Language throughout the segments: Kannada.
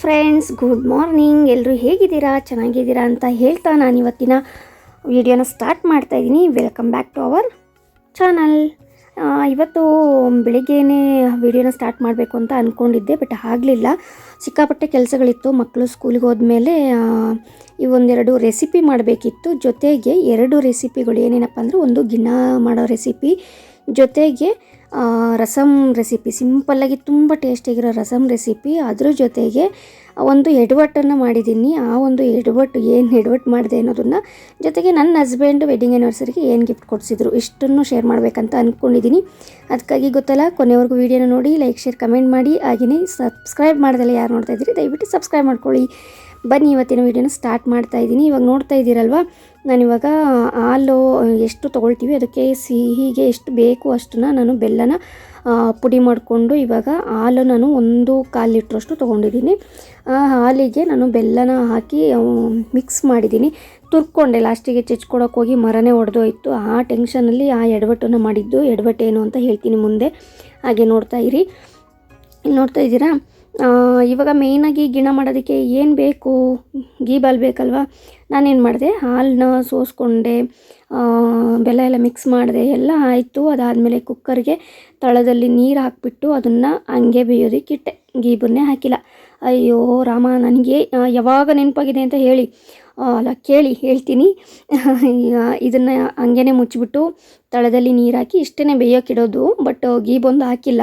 ಫ್ರೆಂಡ್ಸ್ ಗುಡ್ ಮಾರ್ನಿಂಗ್ ಎಲ್ಲರೂ ಹೇಗಿದ್ದೀರಾ? ಚೆನ್ನಾಗಿದ್ದೀರಾ ಅಂತ ಹೇಳ್ತಾ ನಾನು ಇವತ್ತಿನ ವಿಡಿಯೋನ ಸ್ಟಾರ್ಟ್ ಮಾಡ್ತಾ ಇದ್ದೀನಿ. Welcome back to our channel ಇವತ್ತು ಬೆಳಿಗ್ಗೆನೇ ವಿಡಿಯೋನ ಸ್ಟಾರ್ಟ್ ಮಾಡಬೇಕು ಅಂತ ಅಂದ್ಕೊಂಡಿದ್ದೆ ಬಟ್ ಆಗಲಿಲ್ಲ. ಸಿಕ್ಕಾಪಟ್ಟೆ ಕೆಲಸಗಳಿತ್ತು. ಮಕ್ಕಳು ಸ್ಕೂಲಿಗೆ ಹೋದ್ಮೇಲೆ ಈ ಒಂದೆರಡು ರೆಸಿಪಿ ಮಾಡಬೇಕಿತ್ತು. ಜೊತೆಗೆ ಎರಡು ರೆಸಿಪಿಗಳು ಏನೇನಪ್ಪ ಅಂದರೆ, ಒಂದು ಗಿಣ್ಣ ಮಾಡೋ ರೆಸಿಪಿ ಜೊತೆಗೆ ರಸಮ್ ರೆಸಿಪಿ. ಸಿಂಪಲ್ಲಾಗಿ ತುಂಬ ಟೇಸ್ಟಿಯಾಗಿರೋ ರಸಮ್ ರೆಸಿಪಿ. ಅದ್ರ ಜೊತೆಗೆ ಒಂದು ಎಡವಟ್ಟನ್ನು ಮಾಡಿದ್ದೀನಿ. ಆ ಒಂದು ಎಡವಟ್ಟು ಏನು ಎಡವಟ್ಟು ಮಾಡಿದೆ ಅನ್ನೋದನ್ನು ಜೊತೆಗೆ ನನ್ನ ಹಸ್ಬೆಂಡ್ ವೆಡ್ಡಿಂಗ್ ಆ್ಯನಿವರ್ಸರಿಗೆ ಏನು ಗಿಫ್ಟ್ ಕೊಡಿಸಿದ್ರು ಇಷ್ಟನ್ನು ಶೇರ್ ಮಾಡಬೇಕಂತ ಅಂದ್ಕೊಂಡಿದ್ದೀನಿ ಅದಕ್ಕಾಗಿ ಗೊತ್ತಲ್ಲ, ಕೊನೆವರೆಗೂ ವೀಡಿಯೋನ ನೋಡಿ ಲೈಕ್ ಶೇರ್ ಕಮೆಂಟ್ ಮಾಡಿ. ಹಾಗೆಯೇ ಸಬ್ಸ್ಕ್ರೈಬ್ ಮಾಡ್ದಲ್ಲ ಯಾರು ನೋಡ್ತಾ ಇದ್ದೀರಿ, ದಯವಿಟ್ಟು ಸಬ್ಸ್ಕ್ರೈಬ್ ಮಾಡ್ಕೊಳ್ಳಿ. ಬನ್ನಿ, ಇವತ್ತಿನ ವೀಡಿಯೋನ ಸ್ಟಾರ್ಟ್ ಮಾಡ್ತಾ ಇದ್ದೀನಿ. ಇವಾಗ ನೋಡ್ತಾ ಇದ್ದೀರಲ್ವ ನಾನಿವಾಗ ಹಾಲು ಎಷ್ಟು ತೊಗೊಳ್ತೀವಿ ಅದಕ್ಕೆ ಸಿಹಿಗೆ ಎಷ್ಟು ಬೇಕು ಅಷ್ಟನ್ನ ನಾನು ಬೆಲ್ಲನ ಪುಡಿ ಮಾಡಿಕೊಂಡು ಇವಾಗ ಹಾಲು ನಾನು ಒಂದು ಕಾಲು ಲೀಟ್ರಷ್ಟು ತೊಗೊಂಡಿದ್ದೀನಿ. ಆ, ಹಾಲಿಗೆ ನಾನು ಬೆಲ್ಲನ ಹಾಕಿ ಮಿಕ್ಸ್ ಮಾಡಿದ್ದೀನಿ. ತುರ್ಕೊಂಡೆ, ಲಾಸ್ಟಿಗೆ ಚೆಚ್ಕೊಳಕ್ಕೆ ಹೋಗಿ ಮರನೇ ಒಡೆದೋಯ್ತು. ಆ ಟೆನ್ಷನಲ್ಲಿ ಆ ಎಡವಟ್ಟನ್ನು ಮಾಡಿದ್ದು ಎಡವಟ್ಟೇನು ಅಂತ ಹೇಳ್ತೀನಿ ಮುಂದೆ. ಹಾಗೆ ನೋಡ್ತಾ ಇರಿ. ಇಲ್ಲಿ ನೋಡ್ತಾ ಇದ್ದೀರಾ? ಇವಾಗ ಮೇಯ್ನಾಗಿ ಗಿಣ ಮಾಡೋದಕ್ಕೆ ಏನು ಬೇಕು? ಗೀ ಬಾಲ್ ಬೇಕಲ್ವಾ? ನಾನೇನು ಮಾಡಿದೆ ಹಾಲನ್ನ ಸೋಸ್ಕೊಂಡೆ ಬೆಲ್ಲ ಎಲ್ಲ ಮಿಕ್ಸ್ ಮಾಡಿದೆ, ಎಲ್ಲ ಆಯಿತು. ಅದಾದಮೇಲೆ ಕುಕ್ಕರ್ಗೆ ತಳದಲ್ಲಿ ನೀರು ಹಾಕಿಬಿಟ್ಟು ಅದನ್ನು ಹಂಗೆ ಬೇಯೋದಕ್ಕೆ ಇಟ್ಟೆ. ಗೀಬನ್ನೇ ಹಾಕಿಲ್ಲ. ಅಯ್ಯೋ ರಾಮ, ನನಗೆ ಯಾವಾಗ ನೆನಪಾಗಿದೆ ಅಂತ ಹೇಳಿ. ಅಲ್ಲ, ಕೇಳಿ, ಹೇಳ್ತೀನಿ. ಇದನ್ನು ಹಂಗೇ ಮುಚ್ಚಿಬಿಟ್ಟು ತಳದಲ್ಲಿ ನೀರು ಹಾಕಿ ಇಷ್ಟೇ ಬೇಯೋಕ್ಕಿಡೋದು ಬಟ್ ಗೀ ಬಂದು ಹಾಕಿಲ್ಲ.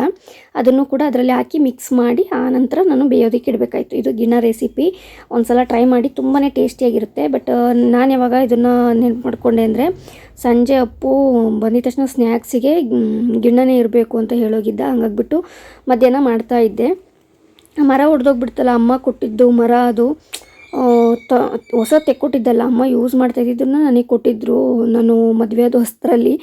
ಅದನ್ನು ಕೂಡ ಅದರಲ್ಲಿ ಹಾಕಿ ಮಿಕ್ಸ್ ಮಾಡಿ ಆ ನಂತರ ನಾನು ಬೇಯೋದಕ್ಕೆ ಇಡಬೇಕಾಯ್ತು. ಇದು ಗಿಣ್ಣ ರೆಸಿಪಿ ಒಂದ್ಸಲ ಟ್ರೈ ಮಾಡಿ ತುಂಬಾ ಟೇಸ್ಟಿಯಾಗಿರುತ್ತೆ ಬಟ್ ನಾನು ಯಾವಾಗ ಇದನ್ನು ನೆನ್ಪು ಮಾಡಿಕೊಂಡೆ ಅಂದರೆ ಸಂಜೆ ಅಪ್ಪು ಬಂದಿದ ತಕ್ಷಣ ಸ್ನ್ಯಾಕ್ಸಿಗೆ ಗಿಣ್ಣನೇ ಇರಬೇಕು ಅಂತ ಹೇಳೋಗಿದ್ದ. ಹಂಗಾಗ್ಬಿಟ್ಟು ಮಧ್ಯಾಹ್ನ ಮಾಡ್ತಾಯಿದ್ದೆ ಮರ ಒಡೆದೋಗ್ಬಿಡ್ತಲ್ಲ, ಅಮ್ಮ ಕೊಟ್ಟಿದ್ದು ಮರ ಅದು. ಹೊಸ ತೆಕ್ಕೊಟ್ಟಿದ್ದಲ್ಲ ಅಮ್ಮ ಯೂಸ್ ಮಾಡ್ತಾ ಇದ್ದಿದ್ದನ್ನು ನನಗೆ ಕೊಟ್ಟಿದ್ದರು ನಾನು ಮದುವೆ ಅದು ಹೊಸದ್ರಲ್ಲಿ.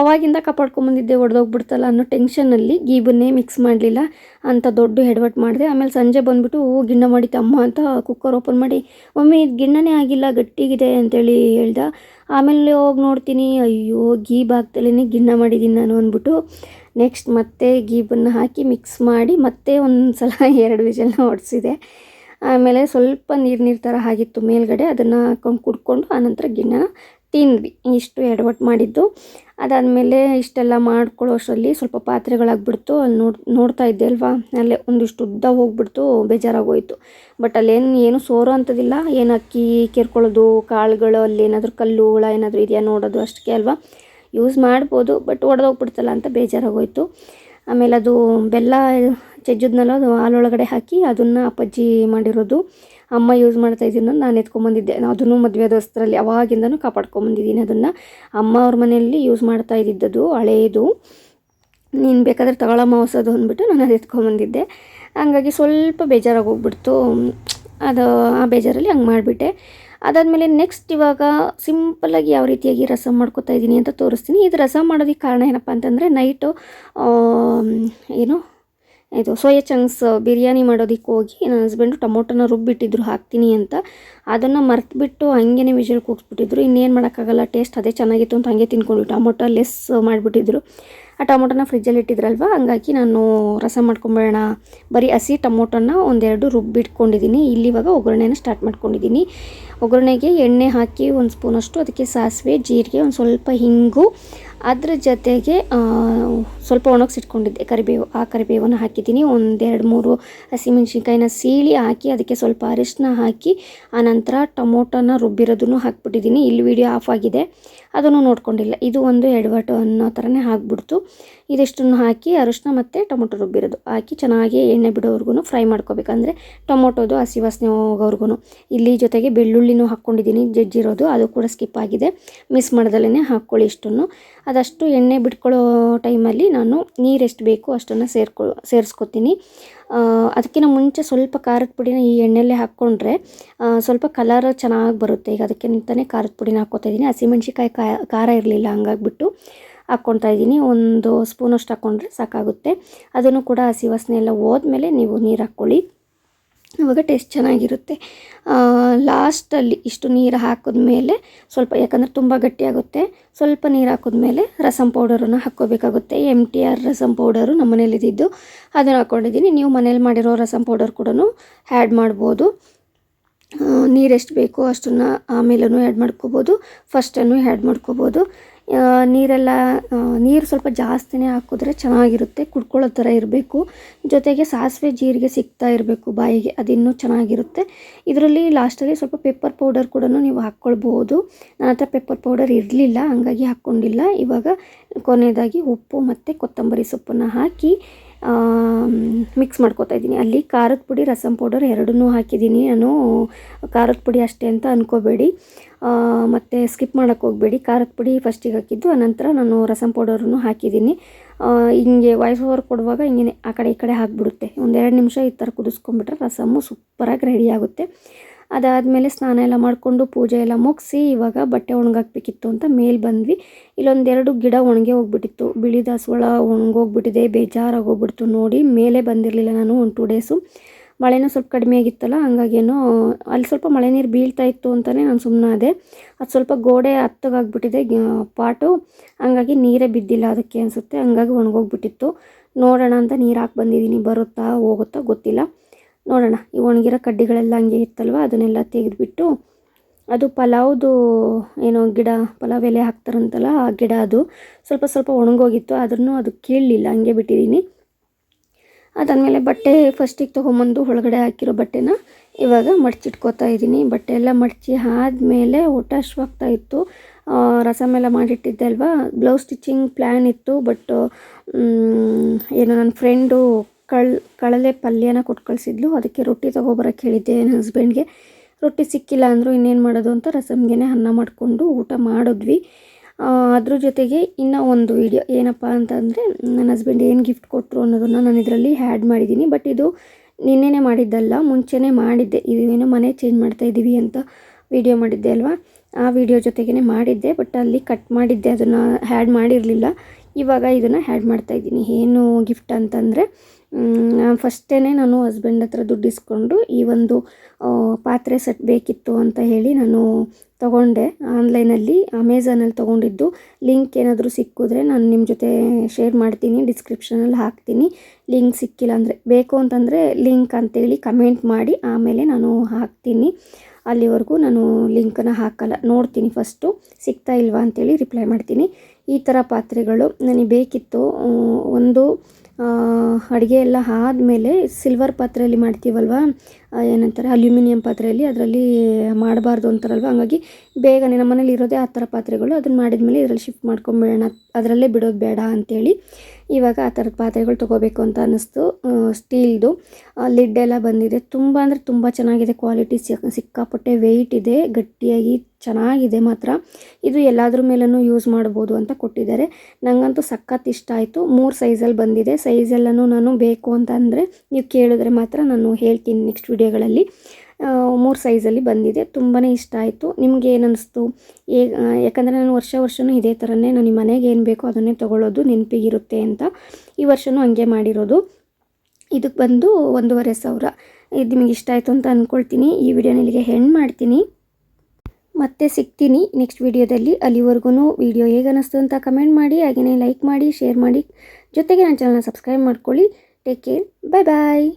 ಅವಾಗಿಂದ ಕಾಪಾಡ್ಕೊಂಬಂದಿದ್ದೆ ಒಡೆದೋಗ್ಬಿಡ್ತಲ್ಲ ಅನ್ನೋ ಟೆನ್ಷನಲ್ಲಿ ಗೀಬನ್ನೇ ಮಿಕ್ಸ್ ಮಾಡಲಿಲ್ಲ. ಅಂತ ದೊಡ್ಡ ಹೆಡ್ವಟ್ ಮಾಡಿದೆ. ಆಮೇಲೆ ಸಂಜೆ ಬಂದುಬಿಟ್ಟು ಗಿಣ್ಣ ಮಾಡಿತ್ತು ಅಮ್ಮ ಅಂತ ಕುಕ್ಕರ್ ಓಪನ್ ಮಾಡಿ, ಮಮ್ಮಿ, ಇದು ಗಿಣ್ಣನೇ ಆಗಿಲ್ಲ, ಗಟ್ಟಿಗಿದೆ ಅಂತೇಳಿ ಹೇಳ್ದ. ಆಮೇಲೆ ಹೋಗಿ ನೋಡ್ತೀನಿ, ಅಯ್ಯೋ ಗೀಬ್ ಬಾಗ್ದಲೇ ಗಿಣ್ಣ ಮಾಡಿದ್ದೀನಿ ನಾನು ಅಂದ್ಬಿಟ್ಟು ನೆಕ್ಸ್ಟ್ ಮತ್ತೆ ಗೀಬನ್ನು ಹಾಕಿ ಮಿಕ್ಸ್ ಮಾಡಿ, ಮತ್ತೆ ಒಂದು ಸಲ ಎರಡು ವಿಷಲ್ನ ಹೊಡೆಸಿದೆ ಆಮೇಲೆ ಸ್ವಲ್ಪ ನೀರು ನೀರು ಥರ ಆಗಿತ್ತು ಮೇಲ್ಗಡೆ, ಅದನ್ನು ಹಾಕೊಂಡು ಕುಡ್ಕೊಂಡು ಆನಂತರ ಗಿಣ್ಣನ ತಿಂದ್ವಿ. ಇಷ್ಟು ಎಡವಟ್ಟು ಮಾಡಿದ್ದು. ಅದಾದಮೇಲೆ ಇಷ್ಟೆಲ್ಲ ಮಾಡ್ಕೊಳ್ಳೋ ಅಷ್ಟರಲ್ಲಿ ಸ್ವಲ್ಪ ಪಾತ್ರೆಗಳಾಗ್ಬಿಡ್ತು. ಅಲ್ಲಿ ನೋಡಿ, ನೋಡ್ತಾ ಇದ್ದೆ ಅಲ್ವಾ? ಅಲ್ಲೇ ಒಂದಿಷ್ಟು ಉದ್ದ ಹೋಗ್ಬಿಡ್ತು, ಬೇಜಾರಾಗೋಯ್ತು. ಬಟ್ ಅಲ್ಲೇನು, ಏನು ಸೋರೋ ಅಂಥದ್ದಿಲ್ಲ ಏನು ಅಕ್ಕಿ ಕೆರ್ಕೊಳ್ಳೋದು, ಕಾಳುಗಳು ಅಲ್ಲಿ ಏನಾದರೂ ಕಲ್ಲು, ಹುಳ ಏನಾದರೂ ಇದೆಯಾ ನೋಡೋದು ಅಷ್ಟಕ್ಕೆ ಅಲ್ವಾ? ಯೂಸ್ ಮಾಡ್ಬೋದು, ಬಟ್ ಒಡೆದೋಗ್ಬಿಡ್ತಲ್ಲ ಅಂತ ಬೇಜಾರಾಗೋಯ್ತು. ಆಮೇಲೆ ಅದು ಬೆಲ್ಲ ಚೆಜ್ಜಿದ್ನಲ್ಲ ಅದು ಹಾಲೊಳಗಡೆ ಹಾಕಿ ಅದನ್ನು ಅಪ್ಪಾಜಿ ಮಾಡಿರೋದು. ಅಮ್ಮ ಯೂಸ್ ಮಾಡ್ತಾ ಇದ್ದೀನಿ ನಾನು ಎತ್ಕೊಂಬಂದಿದ್ದೆ. ಅದನ್ನು ಮದುವೆ ದೋಸ್ತರಲ್ಲಿ ಅವಾಗಿಂದನೂ ಕಾಪಾಡ್ಕೊಂಬಂದಿದ್ದೀನಿ ಅದನ್ನು. ಅಮ್ಮ ಅವ್ರ ಮನೆಯಲ್ಲಿ ಯೂಸ್ ಮಾಡ್ತಾ ಇದ್ದಿದ್ದದು ಹಳೆಯದು ನೀನು ಬೇಕಾದ್ರೆ ತಗೊಳಮ್ಮ ಹೊಸದು ಅಂದ್ಬಿಟ್ಟು ನಾನು ಅದು ಎತ್ಕೊಂಬಂದಿದ್ದೆ. ಹಂಗಾಗಿ ಸ್ವಲ್ಪ ಬೇಜಾರಾಗಿ ಹೋಗ್ಬಿಡ್ತು. ಅದು ಆ ಬೇಜಾರಲ್ಲಿ ಹಂಗೆ ಮಾಡಿಬಿಟ್ಟೆ. ಅದಾದಮೇಲೆ ನೆಕ್ಸ್ಟ್ ಇವಾಗ ಸಿಂಪಲಾಗಿ ಯಾವ ರೀತಿಯಾಗಿ ರಸಮ್ ಮಾಡ್ಕೋತಾ ಇದ್ದೀನಿ ಅಂತ ತೋರಿಸ್ತೀನಿ. ಇದು ರಸಮ್ ಮಾಡೋದಕ್ಕೆ ಕಾರಣ ಏನಪ್ಪ ಅಂತಂದರೆ ನೈಟು ಏನು ಇದು ಸೋಯಾ ಚಂಕ್ಸ್ ಬಿರಿಯಾನಿ ಮಾಡೋದಕ್ಕೆ ಹೋಗಿ ನನ್ನ ಹಸ್ಬೆಂಡು ಟೊಮೊಟೊನ ರುಬ್ಬಿಟ್ಟಿದ್ರು, ಹಾಕ್ತೀನಿ ಅಂತ. ಅದನ್ನು ಮರ್ತುಬಿಟ್ಟು ಹಂಗೇನೆ ವಿಷಲ್ ಕೂಗಿಸ್ಬಿಟ್ಟಿದ್ರು. ಇನ್ನೇನು ಮಾಡೋಕ್ಕಾಗಲ್ಲ ಟೇಸ್ಟ್ ಅದೇ ಚೆನ್ನಾಗಿತ್ತು ಅಂತ ಹಂಗೆ ತಿನ್ಕೊಂಡು ಟೊಮೊಟೊ ಲೆಸ್ ಮಾಡಿಬಿಟ್ಟಿದ್ರು. ಆ ಟೊಮೊಟೊನ ಫ್ರಿಜ್ಜಲ್ಲಿ ಇಟ್ಟಿದ್ರಲ್ವ, ಹಂಗಾಗಿ ನಾನು ರಸ ಮಾಡ್ಕೊಂಬಿಡೋಣ ಬರೀ ಹಸಿ ಟೊಮೊಟೊನ ಒಂದೆರಡು ರುಬ್ಬಿಟ್ಕೊಂಡಿದ್ದೀನಿ ಇಲ್ಲಿ ಇವಾಗ ಒಗ್ಗರಣೆನ ಸ್ಟಾರ್ಟ್ ಮಾಡ್ಕೊಂಡಿದ್ದೀನಿ ಒಗ್ಗರಣೆಗೆ ಎಣ್ಣೆ ಹಾಕಿ ಒಂದು ಸ್ಪೂನಷ್ಟು ಅದಕ್ಕೆ ಸಾಸಿವೆ, ಜೀರಿಗೆ, ಒಂದು ಸ್ವಲ್ಪ ಹಿಂಗು ಅದ್ರ ಜೊತೆಗೆ ಸ್ವಲ್ಪ ಒಣಗಿಸಿಟ್ಕೊಂಡಿದ್ದೆ ಕರಿಬೇವು, ಆ ಕರಿಬೇವನ್ನು ಹಾಕಿದ್ದೀನಿ. ಒಂದೆರಡು ಮೂರು ಹಸಿಮೆಣ್ಸಿನ್ಕಾಯಿನ ಸೀಳಿ ಹಾಕಿ, ಅದಕ್ಕೆ ಸ್ವಲ್ಪ ಅರಿಶಿನ ಹಾಕಿ, ಆನಂತರ ಟೊಮೊಟೊನ ರುಬ್ಬಿರೋದನ್ನು ಹಾಕ್ಬಿಟ್ಟಿದ್ದೀನಿ. ಇಲ್ಲಿ ವಿಡಿಯೋ ಆಫ್ ಆಗಿದೆ. ಅದನ್ನು ನೋಡ್ಕೊಂಡಿಲ್ಲ. ಇದು ಒಂದು ಎಡವಟ್ಟು ಅನ್ನೋ ಥರನೇ ಹಾಕ್ಬಿಡ್ತು ಇದಿಷ್ಟನ್ನು ಹಾಕಿ ಅರಿಶಿನ ಮತ್ತು ಟೊಮೊಟೊ ರುಬ್ಬಿರೋದು. ಹಾಕಿ ಚೆನ್ನಾಗಿ ಎಣ್ಣೆ ಬಿಡೋವರೆಗೂ ಫ್ರೈ ಮಾಡ್ಕೋಬೇಕಂದ್ರೆ ಟೊಮೊಟೊದು, ಹಸಿ ವಾಸನೆ ಹೋಗೋವರೆಗೂ ಇಲ್ಲಿ ಜೊತೆಗೆ ಬೆಳ್ಳುಳ್ಳಿನೂ ಹಾಕ್ಕೊಂಡಿದ್ದೀನಿ. ಜಜ್ಜಿರೋದು ಅದು ಕೂಡ ಸ್ಕಿಪ್ ಆಗಿದೆ. ಮಿಸ್ ಮಾಡ್ದಲೇ ಹಾಕ್ಕೊಳ್ಳಿ ಇಷ್ಟನ್ನು. ಅದಷ್ಟು ಎಣ್ಣೆ ಬಿಟ್ಕೊಳ್ಳೋ ಟೈಮಲ್ಲಿ ನಾನು ನೀರು ಎಷ್ಟು ಬೇಕು ಅಷ್ಟನ್ನು ಸೇರ್ಕೊ, ಸೇರಿಸ್ಕೊತೀನಿ. ಅದಕ್ಕಿಂತ ಮುಂಚೆ ಸ್ವಲ್ಪ ಖಾರದ ಪುಡಿನ ಈ ಎಣ್ಣೆಲ್ಲೇ ಹಾಕ್ಕೊಂಡ್ರೆ ಸ್ವಲ್ಪ ಕಲರ್ ಚೆನ್ನಾಗಿ ಬರುತ್ತೆ. ಈಗ ಅದಕ್ಕೆ ನಿಂತಾನೆ ಖಾರದ ಪುಡಿನ ಹಾಕ್ಕೊತಾ ಇದ್ದೀನಿ. ಹಸಿಮೆಣ್ಸಿಕಾಯಿ ಖಾರ ಇರಲಿಲ್ಲ, ಹಂಗಾಗ್ಬಿಟ್ಟು ಹಾಕ್ಕೊಳ್ತಾ ಇದ್ದೀನಿ. ಒಂದು ಸ್ಪೂನಷ್ಟು ಹಾಕ್ಕೊಂಡ್ರೆ ಸಾಕಾಗುತ್ತೆ. ಅದನ್ನು ಕೂಡ ಹಸಿ ವಾಸನೆ ಎಲ್ಲ ಹೋದ್ಮೇಲೆ ನೀವು ನೀರು ಹಾಕ್ಕೊಳ್ಳಿ. ಆವಾಗ ಟೇಸ್ಟ್ ಚೆನ್ನಾಗಿರುತ್ತೆ. ಲಾಸ್ಟಲ್ಲಿ ಇಷ್ಟು ನೀರು ಹಾಕಿದ್ಮೇಲೆ ಸ್ವಲ್ಪ, ಯಾಕಂದರೆ ತುಂಬ ಗಟ್ಟಿಯಾಗುತ್ತೆ. ಸ್ವಲ್ಪ ನೀರು ಹಾಕಿದ್ಮೇಲೆ ರಸಮ್ ಪೌಡರನ್ನು ಹಾಕ್ಕೋಬೇಕಾಗುತ್ತೆ. M T R rasam powder ನಮ್ಮ ಮನೇಲಿದ್ದು ಅದನ್ನು ಹಾಕ್ಕೊಂಡಿದ್ದೀನಿ. ನೀವು ಮನೇಲಿ ಮಾಡಿರೋ ರಸಮ್ ಪೌಡರ್ ಕೂಡ ಆ್ಯಡ್ ಮಾಡ್ಬೋದು. ನೀರೆಷ್ಟು ಬೇಕೋ ಅಷ್ಟನ್ನು ಆಮೇಲೂ ಆ್ಯಡ್ ಮಾಡ್ಕೋಬೋದು ಫಸ್ಟನ್ನು ಆ್ಯಡ್ ಮಾಡ್ಕೋಬೋದು. ನೀರೆಲ್ಲ ನೀರು ಸ್ವಲ್ಪ ಜಾಸ್ತಿನೇ ಹಾಕಿದ್ರೆ ಚೆನ್ನಾಗಿರುತ್ತೆ, ಕುಡ್ಕೊಳ್ಳೋ ಥರ ಇರಬೇಕು. ಜೊತೆಗೆ ಸಾಸಿವೆ ಜೀರಿಗೆ ಸಿಗ್ತಾ ಇರಬೇಕು ಬಾಯಿಗೆ, ಅದಿನ್ನೂ ಚೆನ್ನಾಗಿರುತ್ತೆ. ಇದರಲ್ಲಿ ಲಾಸ್ಟಲ್ಲಿ ಸ್ವಲ್ಪ ಪೆಪ್ಪರ್ ಪೌಡರ್ ಕೂಡ ನೀವು ಹಾಕ್ಕೊಳ್ಬೋದು. ನನ್ನ ಹತ್ರ ಪೆಪ್ಪರ್ ಪೌಡರ್ ಇರಲಿಲ್ಲ, ಹಂಗಾಗಿ ಹಾಕ್ಕೊಂಡಿಲ್ಲ. ಇವಾಗ ಕೊನೆಯದಾಗಿ ಉಪ್ಪು ಮತ್ತು ಕೊತ್ತಂಬರಿ ಸೊಪ್ಪನ್ನು ಹಾಕಿ ಮಿಕ್ಸ್ ಮಾಡ್ಕೋತಾ ಇದ್ದೀನಿ. ಅಲ್ಲಿ ಖಾರದ ಪುಡಿ, ರಸಂ ಪೌಡರ್ ಎರಡನ್ನೂ ಹಾಕಿದ್ದೀನಿ. ನಾನು ಖಾರದ ಪುಡಿ ಅಷ್ಟೇ ಅಂತ ಅಂದ್ಕೋಬೇಡಿ ಮತ್ತು ಸ್ಕಿಪ್ ಮಾಡೋಕ್ಕೆ ಹೋಗಬೇಡಿ. ಖಾರದ ಪುಡಿ ಫಸ್ಟಿಗೆ ಹಾಕಿದ್ದು ಆನಂತರ ನಾನು ರಸಂ ಪೌಡರನ್ನು ಹಾಕಿದ್ದೀನಿ. ಹಿಂಗೆ ವಾಯ್ಸ್ ಓವರ್ ಕೊಡುವಾಗ ಹಿಂಗೆ ಆ ಕಡೆ ಈ ಕಡೆ ಹಾಕ್ಬಿಡುತ್ತೆ. ಒಂದೆರಡು ನಿಮಿಷ ಈ ಥರ ಕುದಿಸ್ಕೊಂಡ್ಬಿಟ್ರೆ ರಸಮ್ಮು ಸೂಪರಾಗಿ ರೆಡಿ ಆಗುತ್ತೆ. ಅದಾದಮೇಲೆ ಸ್ನಾನ ಎಲ್ಲ ಮಾಡಿಕೊಂಡು ಪೂಜೆ ಎಲ್ಲ ಮುಗಿಸಿ ಇವಾಗ ಬಟ್ಟೆ ಒಣಗಾಕ್ಬೇಕಿತ್ತು ಅಂತ ಮೇಲೆ ಬಂದ್ವಿ. ಇಲ್ಲೊಂದೆರಡು ಗಿಡ ಒಣಗಿ ಹೋಗ್ಬಿಟ್ಟಿತ್ತು. ಬಿಳಿ ದಾಸವಾಳ ಒಣಗೋಗ್ಬಿಟ್ಟಿದೆ ಬೇಜಾರಾಗೋಗ್ಬಿಡ್ತು ನೋಡಿ. ಮೇಲೆ ಬಂದಿರಲಿಲ್ಲ ನಾನು ಒಂದು ಟೂ ಡೇಸು ಮಳೆನೂ ಸ್ವಲ್ಪ ಕಡಿಮೆ ಆಗಿತ್ತಲ್ಲ ಹಂಗಾಗೇನೋ ಅಲ್ಲಿ ಸ್ವಲ್ಪ ಮಳೆ ನೀರು ಬೀಳ್ತಾ ಇತ್ತು ಅಂತಲೇ ನಾನು ಸುಮ್ಮನಾದೆ ಅದು ಸ್ವಲ್ಪ ಗೋಡೆ ಹತ್ತಗಾಗ್ಬಿಟ್ಟಿದೆ ಪಾಟು. ಹಂಗಾಗಿ ನೀರೇ ಬಿದ್ದಿಲ್ಲ ಅದಕ್ಕೆ ಅನಿಸುತ್ತೆ. ಹಂಗಾಗಿ ಒಣಗೋಗ್ಬಿಟ್ಟಿತ್ತು ನೋಡೋಣ ಅಂತ ನೀರು ಹಾಕಿ ಬಂದಿದ್ದೀನಿ ಬರುತ್ತಾ ಹೋಗುತ್ತಾ ಗೊತ್ತಿಲ್ಲ. ನೋಡೋಣ. ಈ ಒಣಗಿರೋ ಕಡ್ಡಿಗಳೆಲ್ಲ ಹಂಗೆ ಇತ್ತಲ್ವ? ಅದನ್ನೆಲ್ಲ ತೆಗೆದುಬಿಟ್ಟು ಅದು ಪಲಾವ್ದು ಏನೋ ಗಿಡ ಪಲಾವ್ ಎಲೆ ಹಾಕ್ತಾರಂತಲ್ಲ ಆ ಗಿಡ ಅದು ಸ್ವಲ್ಪ ಸ್ವಲ್ಪ ಒಣಗೋಗಿತ್ತು. ಆದ್ರೂ ಅದು ಕೀಳಲಿಲ್ಲ. ಹಂಗೆ ಬಿಟ್ಟಿದ್ದೀನಿ. ಅದಾದಮೇಲೆ ಬಟ್ಟೆ ಫಸ್ಟಿಗೆ ತೊಗೊಂಬಂದು ಒಳಗಡೆ ಹಾಕಿರೋ ಬಟ್ಟೆನ ಇವಾಗ ಮಡ್ಚಿಟ್ಕೋತಾ ಇದ್ದೀನಿ. ಬಟ್ಟೆ ಎಲ್ಲ ಮಡಚಿ ಆದಮೇಲೆ ಊಟ ಹಶ್ವಾಗ್ತಾ ಇತ್ತು. ಆ, ರಸಮ್ ಎಲ್ಲ ಮಾಡಿಟ್ಟಿದ್ದೆ ಅಲ್ವಾ? ಬ್ಲೌಸ್ ಸ್ಟಿಚಿಂಗ್ ಪ್ಲ್ಯಾನ್ ಇತ್ತು ಬಟ್ ಏನು ನನ್ನ ಫ್ರೆಂಡು ಕಳ್, ಕಳಲೆ ಪಲ್ಯನ ಕೊಟ್ಟು ಕಳಿಸಿದ್ಲು ಅದಕ್ಕೆ ರೊಟ್ಟಿ ತೊಗೊಬರಕ್ಕೆ ಹೇಳಿದ್ದೆ ನನ್ನ ಹಸ್ಬೆಂಡ್ಗೆ ರೊಟ್ಟಿ ಸಿಕ್ಕಿಲ್ಲ ಅಂದರೂ ಇನ್ನೇನು ಮಾಡೋದು ಅಂತ ರಸಮ್ಗೆ ಅನ್ನ ಮಾಡಿಕೊಂಡು ಊಟ ಮಾಡಿದ್ವಿ. ಅದ್ರ ಜೊತೆಗೆ ಇನ್ನೂ ಒಂದು ವಿಡಿಯೋ ಏನಪ್ಪ ಅಂತಂದರೆ ನನ್ನ ಹಸ್ಬೆಂಡ್ ಏನು ಗಿಫ್ಟ್ ಕೊಟ್ಟರು ಅನ್ನೋದನ್ನು ನಾನು ಇದರಲ್ಲಿ ಹ್ಯಾಡ್ ಮಾಡಿದ್ದೀನಿ. ಬಟ್ ಇದು ನಿನ್ನೆನೇ ಮಾಡಿದ್ದಲ್ಲ, ಮುಂಚೆನೇ ಮಾಡಿದ್ದೆ. ಇದೇನು ಮನೆ ಚೇಂಜ್ ಮಾಡ್ತಾ ಇದ್ದೀವಿ ಅಂತ ವಿಡಿಯೋ ಮಾಡಿದ್ದೆ ಅಲ್ವಾ? ಆ ವಿಡಿಯೋ ಜೊತೆಗೇ ಮಾಡಿದ್ದೆ. ಬಟ್ ಅಲ್ಲಿ ಕಟ್ ಮಾಡಿದ್ದೆ. ಅದನ್ನು ಹ್ಯಾಡ್ ಮಾಡಿರಲಿಲ್ಲ. ಇವಾಗ ಇದನ್ನು ಹ್ಯಾಡ್ ಮಾಡ್ತಾ ಇದ್ದೀನಿ ಏನು ಗಿಫ್ಟ್ ಅಂತಂದರೆ ಫಸ್ಟೇ ನಾನು ಹಸ್ಬೆಂಡ್ ಹತ್ರ ದುಡ್ಡು ಇಸ್ಕೊಂಡು ಈ ಒಂದು ಪಾತ್ರೆ ಸೆಟ್ ಬೇಕಿತ್ತು ಅಂತ ಹೇಳಿ ನಾನು ತಗೊಂಡೆ. ಆನ್ಲೈನಲ್ಲಿ ಅಮೆಝಾನಲ್ಲಿ ತೊಗೊಂಡಿದ್ದು. ಲಿಂಕ್ ಏನಾದರೂ ಸಿಕ್ಕಿದ್ರೆ ನಾನು ನಿಮ್ಮ ಜೊತೆ ಶೇರ್ ಮಾಡ್ತೀನಿ ಡಿಸ್ಕ್ರಿಪ್ಷನಲ್ಲಿ ಹಾಕ್ತೀನಿ. ಲಿಂಕ್ ಸಿಕ್ಕಿಲ್ಲ ಅಂದರೆ ಬೇಕು ಅಂತಂದರೆ ಲಿಂಕ್ ಅಂತೇಳಿ ಕಮೆಂಟ್ ಮಾಡಿ, ಆಮೇಲೆ ನಾನು ಹಾಕ್ತೀನಿ. ಅಲ್ಲಿವರೆಗೂ ನಾನು ಲಿಂಕನ್ನು ಹಾಕಲ್ಲ. ನೋಡ್ತೀನಿ ಫಸ್ಟು ಸಿಗ್ತಾ ಇಲ್ವಾ ಅಂತೇಳಿ ರಿಪ್ಲೈ ಮಾಡ್ತೀನಿ. ಈ ಥರ ಪಾತ್ರೆಗಳು ನನಗೆ ಬೇಕಿತ್ತು. ಒಂದು ಅಡುಗೆ ಎಲ್ಲ ಆದಮೇಲೆ ಸಿಲ್ವರ್ ಪಾತ್ರೆಯಲ್ಲಿ ಮಾಡ್ತೀವಲ್ವ? ಏನಂತಾರೆ, ಅಲ್ಯೂಮಿನಿಯಂ ಪಾತ್ರೆಯಲ್ಲಿ ಅದರಲ್ಲಿ ಮಾಡಬಾರ್ದು ಅಂತಾರಲ್ವ? ಹಂಗಾಗಿ ಬೇಗನೆ ನಮ್ಮ ಮನೇಲಿ ಇರೋದೇ ಆ ಥರ ಪಾತ್ರೆಗಳು. ಅದನ್ನು ಮಾಡಿದ್ಮೇಲೆ ಇದರಲ್ಲಿ ಶಿಫ್ಟ್ ಮಾಡ್ಕೊಂಬಿಡೋಣ. ಅದರಲ್ಲೇ ಬಿಡೋದು ಬೇಡ ಅಂತೇಳಿ ಇವಾಗ ಆ ಥರದ ಪಾತ್ರೆಗಳು ತೊಗೋಬೇಕು ಅಂತ ಅನ್ನಿಸ್ತು. ಸ್ಟೀಲ್ದು. ಲಿಡ್ ಎಲ್ಲ ಬಂದಿದೆ. ತುಂಬ ಅಂದರೆ ತುಂಬ ಚೆನ್ನಾಗಿದೆ. ಕ್ವಾಲಿಟಿ ಸಿಕ್ಕಾಪಟ್ಟೆ ವೆಯ್ಟ್ ಇದೆ. ಗಟ್ಟಿಯಾಗಿ ಚೆನ್ನಾಗಿದೆ ಮಾತ್ರ. ಇದು ಎಲ್ಲಾದ್ರ ಮೇಲೂ ಯೂಸ್ ಮಾಡ್ಬೋದು ಅಂತ ಕೊಟ್ಟಿದ್ದಾರೆ. ನನಗಂತೂ ಸಖತ್ ಇಷ್ಟ ಆಯಿತು. ಮೂರು ಸೈಜಲ್ಲಿ ಬಂದಿದೆ. ಸೈಜೆಲ್ಲನೂ ನಾನು ಬೇಕು ಅಂತ ನೀವು ಕೇಳಿದ್ರೆ ಮಾತ್ರ ನಾನು ಹೇಳ್ತೀನಿ ನೆಕ್ಸ್ಟ್ ವಿಡಿಯೋಗಳಲ್ಲಿ ಮೂರು ಸೈಜಲ್ಲಿ ಬಂದಿದೆ. ತುಂಬಾ ಇಷ್ಟ ಆಯಿತು. ನಿಮಗೆ ಏನು ಅನ್ನಿಸ್ತು ಯಾಕಂದರೆ ನಾನು ವರ್ಷ ವರ್ಷವೂ ಇದೇ ಥರನೇ ನಾನು ಮನೆಗೆ ಏನು ಬೇಕೋ ಅದನ್ನೇ ತೊಗೊಳ್ಳೋದು, ನೆನಪಿಗಿರುತ್ತೆ ಅಂತ. ಈ ವರ್ಷವೂ ಹಂಗೆ ಮಾಡಿರೋದು. ಇದಕ್ಕೆ ಬಂದು ಒಂದೂವರೆ ಸಾವಿರ. ಇದು ನಿಮಗೆ ಇಷ್ಟ ಆಯಿತು ಅಂತ ಅಂದ್ಕೊಳ್ತೀನಿ ಈ ವಿಡಿಯೋನ ಇಲ್ಲಿಗೆ ಹೆಣ್ಣು ಮಾಡ್ತೀನಿ. ಮತ್ತೆ ಸಿಗ್ತೀನಿ ನೆಕ್ಸ್ಟ್ ವಿಡಿಯೋದಲ್ಲಿ. ಅಲ್ಲಿವರೆಗೂ ವಿಡಿಯೋ ಹೇಗೆ ಅನ್ನಿಸ್ತು ಅಂತ ಕಮೆಂಟ್ ಮಾಡಿ ಹಾಗೆಯೇ ಲೈಕ್ ಮಾಡಿ ಶೇರ್ ಮಾಡಿ. ಜೊತೆಗೆ ನನ್ನ ಚಾನಲ್ನ ಸಬ್ಸ್ಕ್ರೈಬ್ ಮಾಡ್ಕೊಳ್ಳಿ. ಟೇಕ್ ಕೇರ್ ಬಾಯ್ ಬಾಯ್